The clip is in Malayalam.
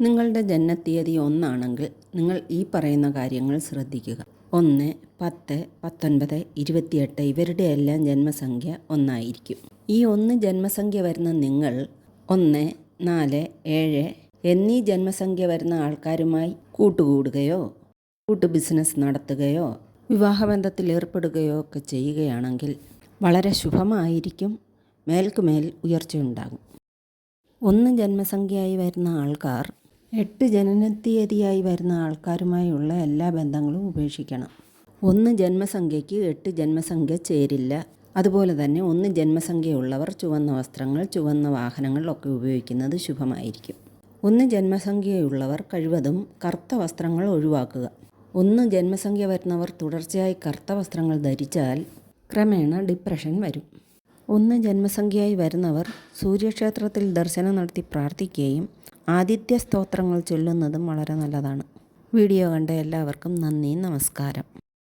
നിങ്ങളുടെ ജനനത്തീയതി ഒന്നാണെങ്കിൽ നിങ്ങൾ ഈ പറയുന്ന കാര്യങ്ങൾ ശ്രദ്ധിക്കുക. ഒന്ന് പത്ത് പത്തൊൻപത് ഇരുപത്തിയെട്ട് ഇവരുടെ എല്ലാം ജന്മസംഖ്യ ഒന്നായിരിക്കും. ഈ ഒന്ന് ജന്മസംഖ്യ വരുന്ന നിങ്ങൾ ഒന്ന് നാല് ഏഴ് എന്നീ ജന്മസംഖ്യ വരുന്ന ആൾക്കാരുമായി കൂട്ടുകൂടുകയോ കൂട്ടു ബിസിനസ് നടത്തുകയോ വിവാഹബന്ധത്തിൽ ഏർപ്പെടുകയോ ഒക്കെ ചെയ്യുകയാണെങ്കിൽ വളരെ ശുഭമായിരിക്കും. മേൽക്കുമേൽ ഉയർച്ചയുണ്ടാകും. ഒന്ന് ജന്മസംഖ്യയായി വരുന്ന ആൾക്കാർ എട്ട് ജനനത്തീയതിയായി വരുന്ന ആൾക്കാരുമായുള്ള എല്ലാ ബന്ധങ്ങളും ഉപേക്ഷിക്കണം. ഒന്ന് ജന്മസംഖ്യയ്ക്ക് എട്ട് ജന്മസംഖ്യ ചേരില്ല. അതുപോലെ തന്നെ ഒന്ന് ജന്മസംഖ്യയുള്ളവർ ചുവന്ന വസ്ത്രങ്ങൾ ചുവന്ന വാഹനങ്ങളിലൊക്കെ ഉപയോഗിക്കുന്നത് ശുഭമായിരിക്കും. ഒന്ന് ജന്മസംഖ്യയുള്ളവർ കഴിവതും കറുത്ത വസ്ത്രങ്ങൾ ഒഴിവാക്കുക. ഒന്ന് ജന്മസംഖ്യ വരുന്നവർ തുടർച്ചയായി കറുത്ത വസ്ത്രങ്ങൾ ധരിച്ചാൽ ക്രമേണ ഡിപ്രഷൻ വരും. ഒന്ന് ജന്മസംഖ്യയായി വരുന്നവർ സൂര്യക്ഷേത്രത്തിൽ ദർശനം നടത്തി പ്രാർത്ഥിക്കുകയും ആദിത്യ സ്തോത്രങ്ങൾ ചൊല്ലുന്നതും വളരെ നല്ലതാണ്. വീഡിയോ കണ്ട എല്ലാവർക്കും നന്ദി നമസ്കാരം.